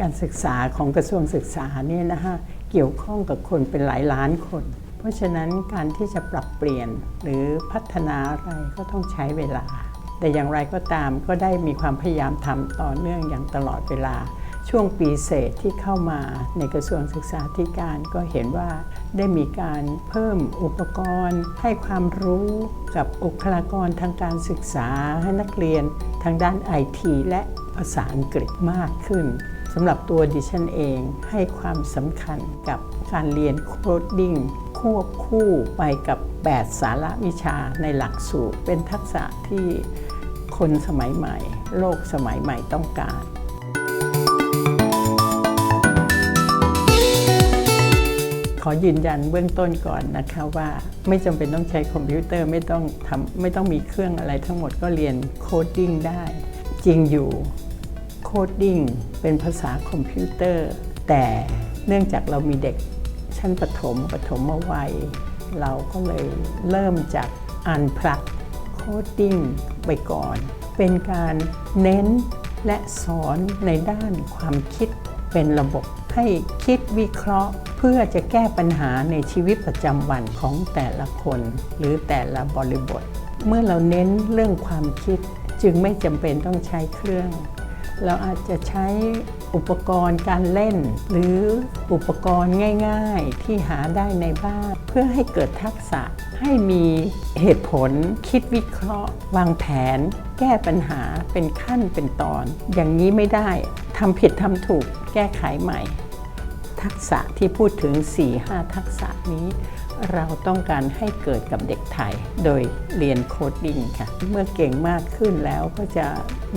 การศึกษาของกระทรวงศึกษาเนี่ยนะคะเกี่ยวข้องกับคนเป็นหลายล้านคน เพราะฉะนั้นการที่จะปรับเปลี่ยนหรือพัฒนาอะไรก็ต้องใช้เวลา แต่อย่างไรก็ตามก็ได้มีความพยายามทำต่อเนื่องอย่างตลอดเวลา ช่วงปีเศษที่เข้ามาในกระทรวงศึกษาธิการก็เห็นว่าได้มีการเพิ่มอุปกรณ์ ให้ความรู้กับบุคลากรทางการศึกษาให้นักเรียนทางด้านไอทีและภาษาอังกฤษมากขึ้น สำหรับตัวดิฉันเองให้ความสำคัญกับการเรียนโคดดิ้งควบคู่ไปกับ 8 สาระวิชาในหลักสูตร เป็นทักษะที่คนสมัยใหม่ โลกสมัยใหม่ต้องการขอยืนยันเบื้องต้นก่อนนะคะว่าไม่จำเป็นต้องใช้คอมพิวเตอร์ไม่ต้องทำไม่ต้องมีเครื่องอะไรทั้งหมดก็เรียนโคดดิ้งได้ จริงอยู่ โคดดิ้งเป็นภาษาคอมพิวเตอร์ แต่เนื่องจากเรามีเด็กชั้นประถมประถมวัย เราก็เลยเริ่มจากอ่านพลักโคดดิ้งไปก่อน เป็นการเน้นและสอนในด้านความคิดเป็นระบบให้คิดวิเคราะห์ เพื่อจะแก้ปัญหาในชีวิตประจำวันของแต่ละคน หรือแต่ละบริบท เมื่อเราเน้นเรื่องความคิดจึงไม่จำเป็นต้องใช้เครื่อง เราอาจจะใช้อุปกรณ์การเล่น หรืออุปกรณ์ง่าย ๆ ที่หาได้ในบ้าน เพื่อให้เกิดทักษะให้มีเหตุผล คิดวิเคราะห์ วางแผน แก้ปัญหาเป็นขั้นเป็นตอน อย่างนี้ไม่ได้ทำผิดทำถูกแก้ไขใหม่ ทักษะที่พูดถึง 4-5 ทักษะนี้ เราต้องการให้เกิดกับเด็กไทย โดยเรียนโคดดิ้งค่ะ เมื่อเก่งมากขึ้นแล้วก็จะ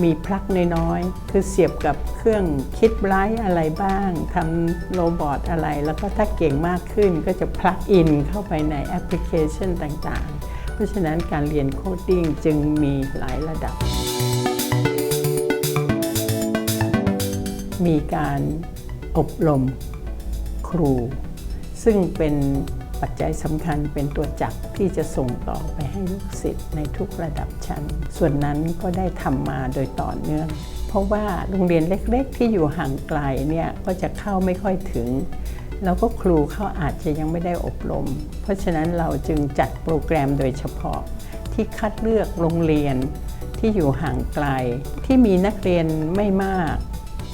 มีพลักน้อยๆ คือเสียบกับเครื่องคิดไลท์อะไรบ้างทำโรบอทอะไร แล้วก็ถ้าเก่งมากขึ้นก็จะพลักอินเข้าไปในแอปพลิเคชันต่างๆ เพราะฉะนั้นการเรียนโคดดิ้งจึงมีหลายระดับ มีการอบรม ครู ซึ่งเป็นปัจจัยสำคัญเป็นตัวจักรที่จะส่งต่อไปให้ลูกศิษย์ในทุกระดับชั้น ส่วนนั้นก็ได้ทำมาโดยต่อเนื่อง เพราะว่าโรงเรียนเล็กๆ ที่อยู่ห่างไกลเนี่ยก็จะเข้าไม่ค่อยถึง แล้วก็ครูเขาอาจจะยังไม่ได้อบรม เพราะฉะนั้นเราจึงจัดโปรแกรมโดยเฉพาะ ที่คัดเลือกโรงเรียนที่อยู่ห่างไกลที่มีนักเรียนไม่มาก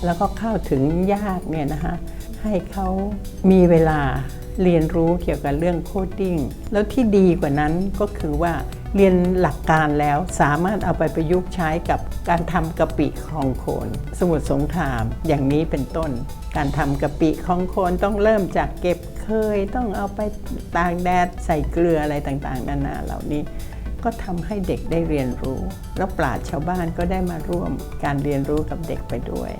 แล้วก็เข้าถึงยากเนี่ยนะคะ ให้เขามีเวลาเรียนรู้เกี่ยวกับเรื่องโคดดิ้งแล้วที่ดีกว่านั้นก็คือว่าเรียนหลักการแล้วสามารถเอาไปประยุกต์ใช้กับการทำกะปิคลองโคน สมุทรสงครามอย่างนี้เป็นต้น การทำกะปิคลองโคนต้องเริ่มจากเก็บเคย ต้องเอาไปตากแดดใส่เกลืออะไรต่างๆ นานาเหล่านี้ ก็ทำให้เด็กได้เรียนรู้ แล้วปราชญ์ชาวบ้านก็ได้มาร่วมการเรียนรู้กับเด็กไปด้วย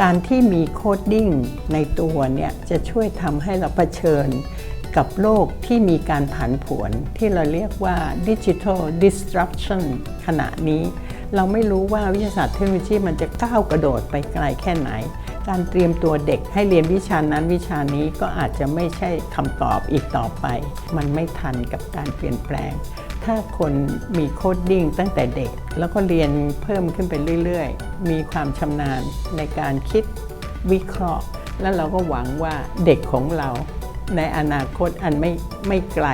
การที่มีโคดดิ้งในตัวเนี่ยจะช่วยทำให้เราเผชิญกับโลกที่มีการผันผวนที่เราเรียกว่าดิจิทัล disruption ขณะนี้ เราไม่รู้ว่าวิทยาศาสตร์เทคโนโลยีมันจะก้าวกระโดดไปไกลแค่ไหน การเตรียมตัวเด็กให้เรียนวิชานั้นวิชานี้ก็อาจจะไม่ใช่คำตอบอีกต่อไป มันไม่ทันกับการเปลี่ยนแปลง ถ้าคนมีโคดดิ้งตั้งแต่เด็ก แล้วก็เรียนเพิ่มขึ้นไปเรื่อยๆ มีความชำนาญในการคิดวิเคราะห์ แล้วเราก็หวังว่าเด็กของเรา ในอนาคตอันไม่ไม่ไกล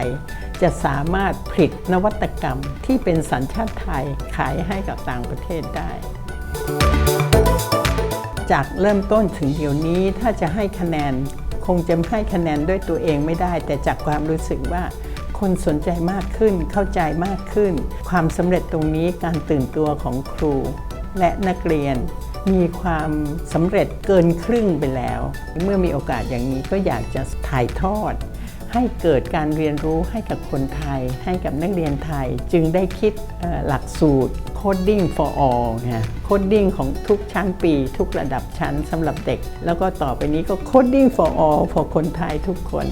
จะสามารถผลิตนวัตกรรมที่เป็นสัญชาติไทยขายให้กับต่างประเทศได้ จากเริ่มต้นถึงเดี๋ยวนี้ถ้าจะให้คะแนน คงจะให้คะแนนด้วยตัวเองไม่ได้ แต่จากความรู้สึกว่า คนสนใจมากขึ้นเข้าใจมากขึ้น ความสำเร็จตรงนี้การตื่นตัวของครู และนักเรียน มีความสำเร็จเกินครึ่งไปแล้ว เมื่อมีโอกาสอย่างนี้ก็อยากจะถ่ายทอด ให้เกิดการเรียนรู้ให้กับคนไทย ให้กับนักเรียนไทยจึงได้คิดหลักสูตร Coding for all นะโคดดิ้งของทุกชั้นปี ทุกระดับชั้นสำหรับเด็ก แล้วก็ต่อไปนี้ก็ Coding for all for คนไทยทุกคน